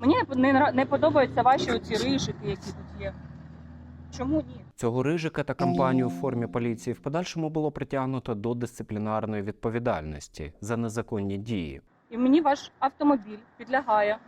Мені не, не, подобаються ваші оці рижики, які тут є. Чому ні? Цього рижика та кампанію в формі поліції в подальшому було притягнуто до дисциплінарної відповідальності за незаконні дії. І мені ваш автомобіль підлягає.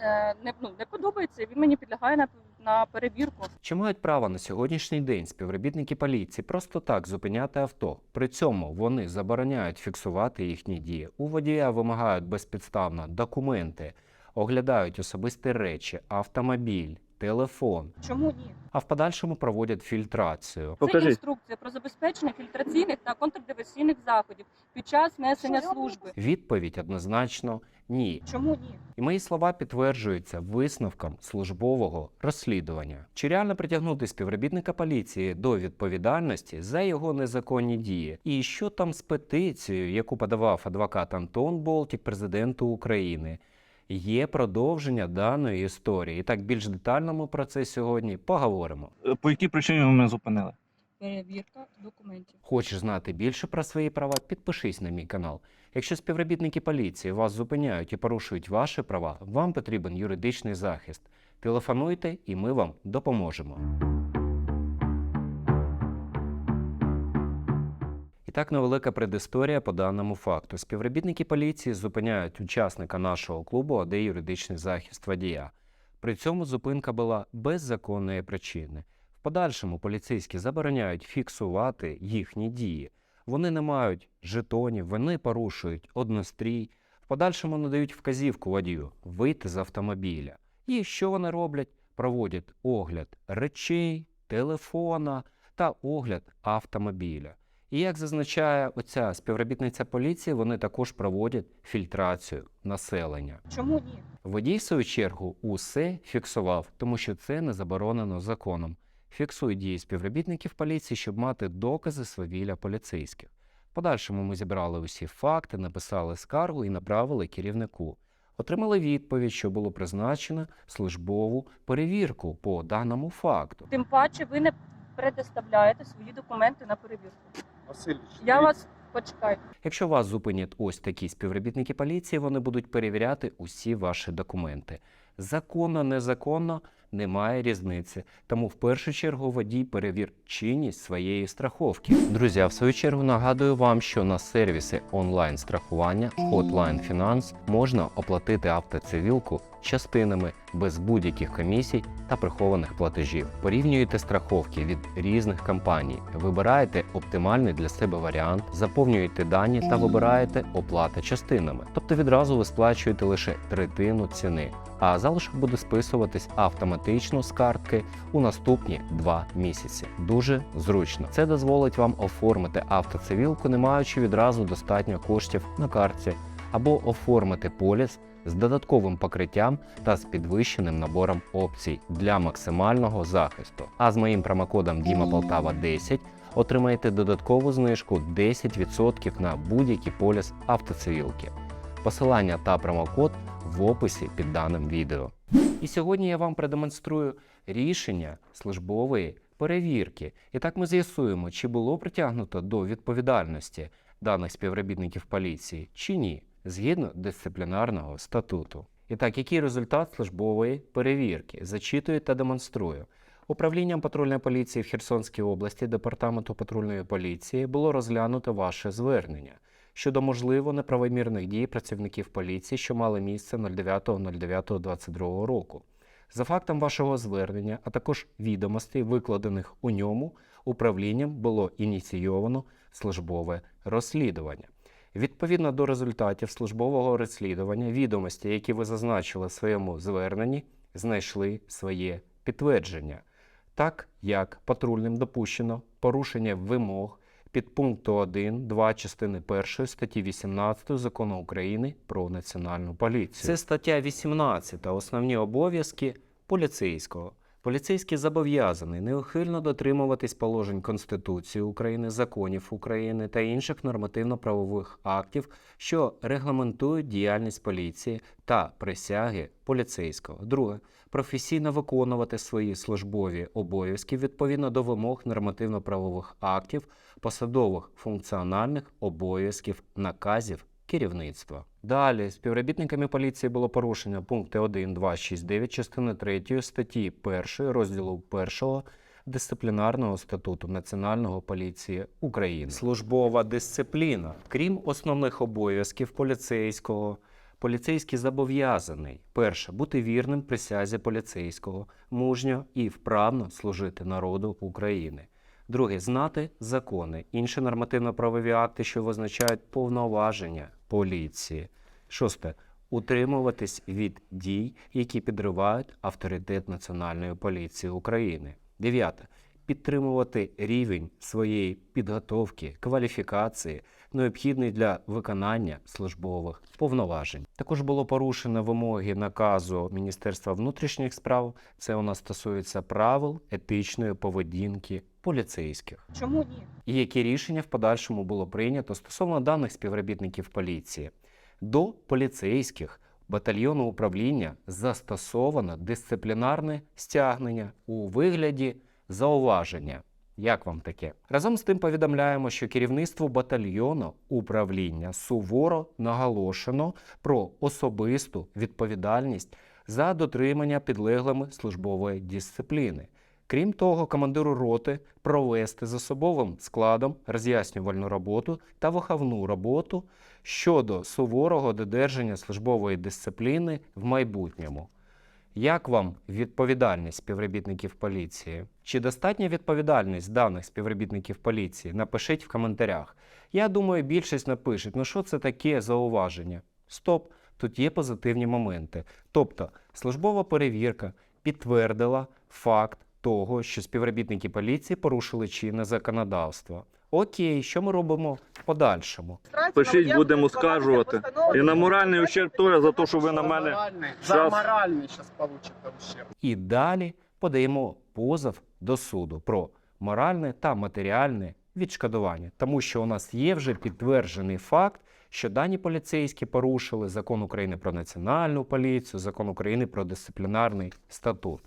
Е, не, ну, не подобається, він мені підлягає на, на перевірку. Чи мають право на сьогоднішній день співробітники поліції просто так зупиняти авто? При цьому вони забороняють фіксувати їхні дії. У водія вимагають безпідставно документи, оглядають особисті речі, автомобіль, телефон, Чому ні? а в подальшому проводять фільтрацію. Це Покажи. інструкція про забезпечення фільтраційних та контрдиверсійних заходів під час несення служби. Відповідь однозначно ні. Чому ні? І мої слова підтверджуються висновком службового розслідування. Чи реально притягнути співробітника поліції до відповідальності за його незаконні дії? І що там з петицією, яку подавав адвокат Антон Болтік президенту України? Є продовження даної історії. І так більш детально ми про це сьогодні поговоримо. Е, По якій причині ви мене зупинили? Перевірка документів. Хочеш знати більше про свої права? Підпишись на мій канал. Якщо співробітники поліції вас зупиняють і порушують ваші права, вам потрібен юридичний захист. Телефонуйте, і ми вам допоможемо. Так невелика предісторія по даному факту. Співробітники поліції зупиняють учасника нашого клубу ОД юридичний захист водія. При цьому зупинка була без законної причини. В подальшому поліцейські забороняють фіксувати їхні дії. Вони не мають жетонів, вони порушують однострій. В подальшому надають вказівку водію вийти з автомобіля. І що вони роблять? Проводять огляд речей, телефона та огляд автомобіля. І як зазначає оця співробітниця поліції, вони також проводять фільтрацію населення. Чому ні? Водій, в свою чергу, усе фіксував, тому що це не заборонено законом. Фіксує дії співробітників поліції, щоб мати докази свавілля поліцейських. Подальшому ми зібрали усі факти, написали скаргу і направили керівнику. Отримали відповідь, що було призначено службову перевірку по даному факту. Тим паче ви не предоставляєте свої документи на перевірку. Васильович, Я вас почекаю. Якщо вас зупинять ось такі співробітники поліції, вони будуть перевіряти усі ваші документи. Законно, незаконно немає різниці. Тому в першу чергу водій перевір чинність своєї страховки. Друзі, а в свою чергу нагадую вам, що на сервісі онлайн страхування Hotline Finance можна оплатити автоцивілку частинами без будь-яких комісій та прихованих платежів. Порівнюєте страховки від різних компаній, вибираєте оптимальний для себе варіант, заповнюєте дані та вибираєте оплата частинами. Тобто відразу ви сплачуєте лише третину ціни, а залишок буде списуватись автоматично з картки у наступні два місяці. Дуже зручно. Це дозволить вам оформити автоцивілку, не маючи відразу достатньо коштів на картці, або оформити поліс з додатковим покриттям та з підвищеним набором опцій для максимального захисту. А з моїм промокодом DIMAPOLTAVA 10 отримаєте додаткову знижку 10% на будь-який поліс автоцивілки. Посилання та промокод в описі під даним відео. І сьогодні я вам продемонструю рішення службової перевірки. І так ми з'ясуємо, чи було притягнуто до відповідальності даних співробітників поліції чи ні, згідно дисциплінарного статуту. І так, який результат службової перевірки? Зачитую та демонструю. Управлінням патрульної поліції в Херсонській області Департаменту патрульної поліції було розглянуто ваше звернення щодо можливо неправомірних дій працівників поліції, що мали місце 09.09.22 року. За фактом вашого звернення, а також відомостей, викладених у ньому, управлінням було ініційовано службове розслідування. Відповідно до результатів службового розслідування, відомості, які ви зазначили в своєму зверненні, знайшли своє підтвердження, так як патрульним допущено порушення вимог підпункту 1, 2 частини 1 статті 18 Закону України про національну поліцію. Це стаття 18 основні обов'язки поліцейського. Поліцейський зобов'язаний неухильно дотримуватись положень Конституції України, законів України та інших нормативно-правових актів, що регламентують діяльність поліції та присяги поліцейського. Друге професійно виконувати свої службові обов'язки відповідно до вимог нормативно-правових актів, посадових функціональних обов'язків, наказів керівництва. Далі співробітниками поліції було порушено пункти 1, 2, 6, 9 частини 3 статті 1 розділу 1 дисциплінарного статуту Національної поліції України. Службова дисципліна. Крім основних обов'язків поліцейського, поліцейський зобов'язаний перше бути вірним присязі поліцейського, мужньо і вправно служити народу України. Друге знати закони, інші нормативно-правові акти, що визначають повноваження поліції. Шосте утримуватись від дій, які підривають авторитет Національної поліції України. Дев'яте підтримувати рівень своєї підготовки, кваліфікації, необхідний для виконання службових повноважень. Також було порушено вимоги наказу Міністерства внутрішніх справ. Це у нас стосується правил етичної поведінки поліцейських. Чому ні? І які рішення в подальшому було прийнято стосовно даних співробітників поліції. До поліцейських батальйону управління застосовано дисциплінарне стягнення у вигляді зауваження. Як вам таке? Разом з тим повідомляємо, що керівництву батальйону управління суворо наголошено про особисту відповідальність за дотримання підлеглими службової дисципліни. Крім того, командиру роти провести з особовим складом роз'яснювальну роботу та виховну роботу щодо суворого додержання службової дисципліни в майбутньому. Як вам відповідальність співробітників поліції? Чи достатня відповідальність даних співробітників поліції? Напишіть в коментарях. Я думаю, більшість напишуть, ну що це таке зауваження? Стоп, тут є позитивні моменти. Тобто, службова перевірка підтвердила факт того, що співробітники поліції порушили чинне законодавство. Окей, що ми робимо в подальшому? Пишіть, будемо скаржувати. І на моральний ущерб теж за те, що ви на мене. За моральный сейчас получите ущерб. І далі подаємо позов до суду про моральне та матеріальне відшкодування, тому що у нас є вже підтверджений факт, що дані поліцейські порушили закон України про національну поліцію, закон України про дисциплінарний статут.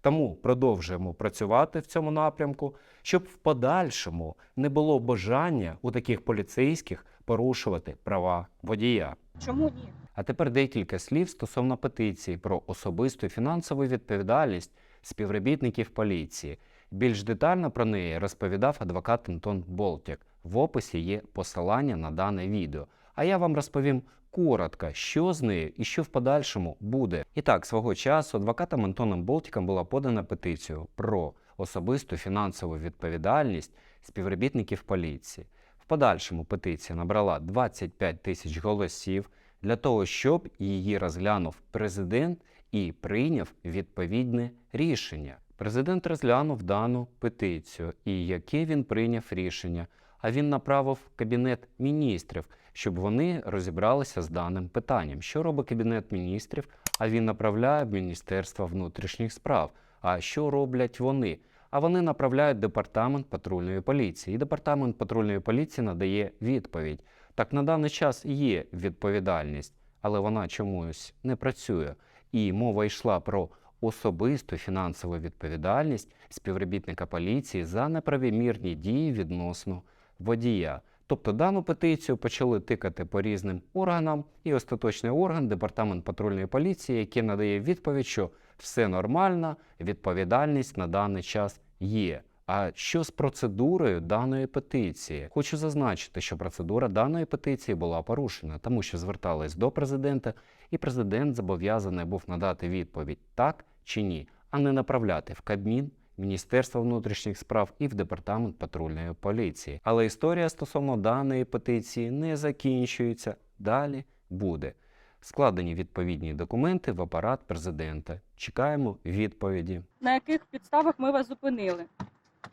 Тому продовжуємо працювати в цьому напрямку, щоб в подальшому не було бажання у таких поліцейських порушувати права водія. Чому ні? А тепер декілька слів стосовно петиції про особисту фінансову відповідальність співробітників поліції. Більш детально про неї розповідав адвокат Антон Болтяк. В описі є посилання на дане відео. А я вам розповім коротко, що з нею і що в подальшому буде. І так, свого часу адвокатом Антоном Болтіком була подана петицію про особисту фінансову відповідальність співробітників поліції. В подальшому петиція набрала 25 тисяч голосів для того, щоб її розглянув президент і прийняв відповідне рішення. Президент розглянув дану петицію, і яке він прийняв рішення. А він направив кабінет міністрів, щоб вони розібралися з даним питанням. Що робить кабінет міністрів? А він направляє в Міністерство внутрішніх справ. А що роблять вони? А вони направляють департамент патрульної поліції. І департамент патрульної поліції надає відповідь. Так на даний час є відповідальність, але вона чомусь не працює. І мова йшла про особисту фінансову відповідальність співробітника поліції за неправомірні дії відносно водія. Тобто дану петицію почали тикати по різним органам, і остаточний орган, департамент патрульної поліції, який надає відповідь, що все нормально, відповідальність на даний час є. А що з процедурою даної петиції? Хочу зазначити, що процедура даної петиції була порушена, тому що звертались до президента, і президент зобов'язаний був надати відповідь так чи ні, а не направляти в Кабмін, Міністерство внутрішніх справ і в департамент патрульної поліції. Але історія стосовно даної петиції не закінчується. Далі буде. Складені відповідні документи в апарат президента. Чекаємо відповіді. На яких підставах ми вас зупинили?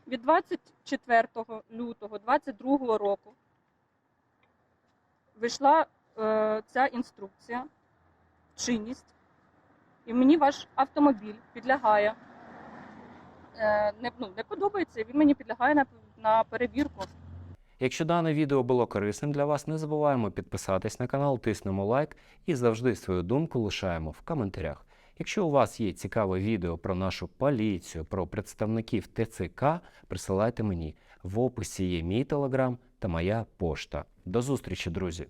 Від 24 лютого 2022 року вийшла е, ця інструкція, чинність, і мені ваш автомобіль підлягає. Е, не, ну, не подобається, він мені підлягає на, на перевірку. Якщо дане відео було корисним для вас, не забуваємо підписатись на канал, тиснемо лайк і завжди свою думку лишаємо в коментарях. Якщо у вас є цікаве відео про нашу поліцію, про представників ТЦК, присилайте мені. В описі є мій телеграм та моя пошта. До зустрічі, друзі!